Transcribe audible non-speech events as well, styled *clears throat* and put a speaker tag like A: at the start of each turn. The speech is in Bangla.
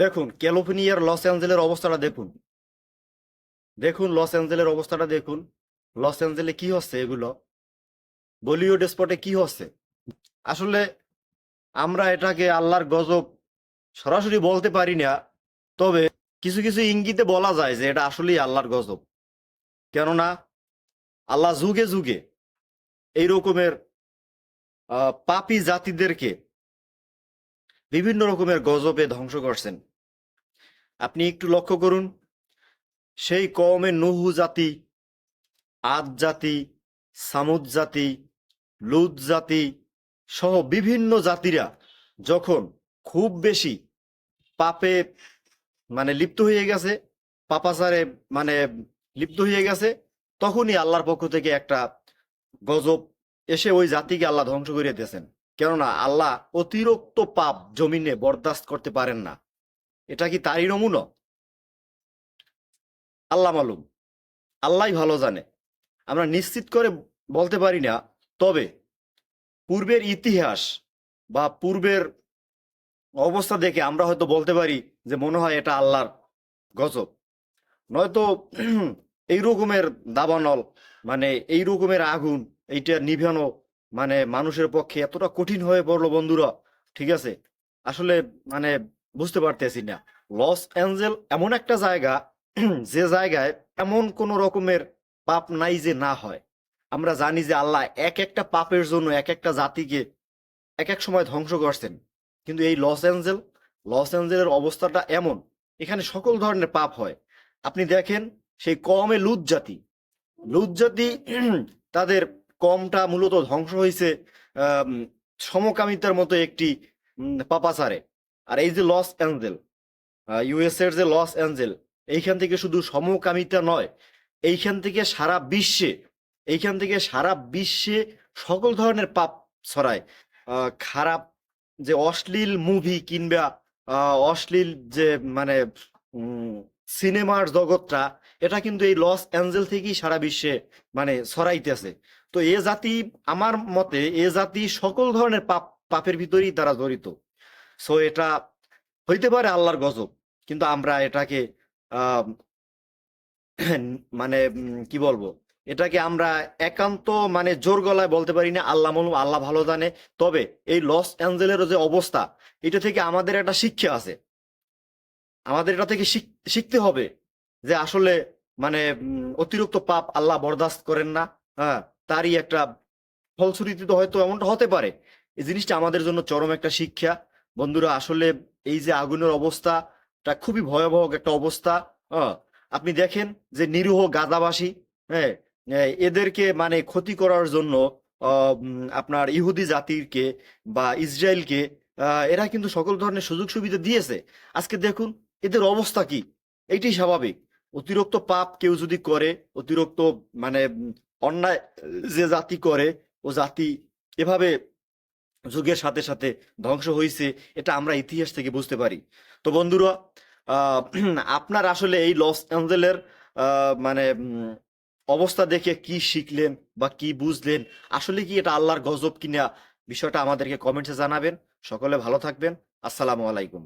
A: দেখুন, ক্যালিফোর্নিয়ার লস অ্যাঞ্জেলের অবস্থাটা দেখুন। দেখুন, লস অ্যাঞ্জেলের অবস্থাটা দেখুন। লস অ্যাঞ্জেলে কি হচ্ছে এগুলো? বলিউড স্পটে কি হচ্ছে? আসলে আমরা এটাকে আল্লাহর গজব সরাসরি বলতে পারি না, তবে কিছু কিছু ইঙ্গিতে বলা যায় যে এটা আসলেই আল্লাহর গজব। কেননা আল্লাহ যুগে যুগে এই রকমের পাপি জাতিদেরকে বিভিন্ন রকমের গজবে ধ্বংস করছেন। আপনি একটু লক্ষ্য করুন, সেই কওমে নুহু জাতি, আদ জাতি, সামুদ জাতি লুদ জাতি সহ বিভিন্ন জাতিরা যখন খুব বেশি পাপে মানে লিপ্ত হয়ে গেছে, পাপাচারে মানে লিপ্ত হয়ে গেছে, তখনই আল্লাহর পক্ষ থেকে একটা গজব এসে ওই জাতিকে আল্লাহ ধ্বংস করে দিয়েছেন। কেননা আল্লাহ অতিরিক্ত পাপ জমিনে বরদাস্ত করতে পারেন না। এটা কি তারই নমুনা? আল্লাহ মালুম। আল্লাহ ভালো জানে। আমরা নিশ্চিত করে বলতে পারি না, তবে পূর্বের ইতিহাস বা পূর্বের অবস্থা দেখে আমরা হয়তো বলতে পারি যে মনে হয় এটা আল্লাহর গজব। নয়তো এই রকমের দাবানল মানে এই রকমের আগুন, এইটা নিভানো মানে মানুষের পক্ষে এতটা কঠিন হয়ে পড়ল বন্ধুরা, ঠিক আছে? আসলে মানে বুঝতে পারতেছি না। লস অ্যাঞ্জেল এমন একটা জায়গা, *clears throat* যে জায়গায় এমন কোন রকমের পাপ নাই যে না হয়। আমরা জানি যে আল্লাহ এক একটা পাপের জন্য এক একটা জাতিকে এক এক সময় ধ্বংস করছেন। কিন্তু এই লস অ্যাঞ্জেল, লস অ্যাঞ্জেলের অবস্থাটা এমন, এখানে সকল ধরনের পাপ হয়। আপনি দেখেন, সেই কমে লুত জাতি লুত জাতি, *clears throat* তাদের কমটা মূলত ধ্বংস হয়েছে সমকামিতার মতো একটি পাপাচারে। আর এই যে লস অ্যাঞ্জেল ইউএস এর যে লস অ্যাঞ্জেল, এইখান থেকে শুধু সমকামিতা নয়, এইখান থেকে সারা বিশ্বে, এইখান থেকে সারা বিশ্বে সকল ধরনের পাপ ছড়ায়। খারাপ যে অশ্লীল মুভি কিংবা অশ্লীল যে মানে সিনেমার জগৎটা এটা কিন্তু এই লস অ্যাঞ্জেল থেকেই সারা বিশ্বে মানে ছড়াইতেছে। তো এ জাতি, আমার মতে, এ জাতি সকল ধরনের পাপ, পাপের ভিতরেই তারা জড়িত। সো এটা হইতে পারে আল্লাহর গজব, কিন্তু আমরা এটাকে মানে কি বলব? এটাকে আমরা একান্ত মানে জোর গলায় বলতে পারি না, আল্লাহ মালুম, আল্লাহ ভালো জানে। তবে এই লস অ্যাঞ্জেলের যে অবস্থা, এটা থেকে আমাদের একটা শিক্ষা আছে। আমাদের এটা থেকে শিখ- শিখতে হবে। যে আসলে মানে অতিরিক্ত পাপ আল্লাহ বরদাস্ত করেন না। হ্যাঁ তারই একটা ফলশ্রুতিতে হয়তো এমনটা হতে পারে। এই জিনিসটা আমাদের জন্য চরম একটা শিক্ষা। বন্ধুরা, আসলে এই যে আগুনের অবস্থাটা খুবই ভয়াবহ একটা অবস্থা হ্যাঁ আপনি দেখেন যে নিরীহ গাজাবাসী হ্যাঁ এদেরকে মানে ক্ষতি করার জন্য আপনার ইহুদি জাতিরকে বা ইসরায়েলকে এরা কিন্তু সকল ধরনের সুযোগ সুবিধা দিয়েছে। আজকে দেখুন, এদের অবস্থা কি? এইটাই স্বাভাবিক। অতিরিক্ত পাপ কেউ যদি করে, অতিরিক্ত মানে অন্যায় যে জাতি করে, ও জাতি এভাবে যুগের সাথে সাথে ধ্বংস হয়েছে এটা আমরা ইতিহাস থেকে বুঝতে পারি। তো বন্ধুরা আপনার আসলে এই লস অ্যাঞ্জেলের মানে অবস্থা দেখে কি শিখলেন বা কি বুঝলেন? আসলে কি এটা আল্লাহর গজব কিনা? বিষয়টা আমাদেরকে কমেন্টসে জানাবেন। সকলে ভালো থাকবেন। আসসালামু আলাইকুম।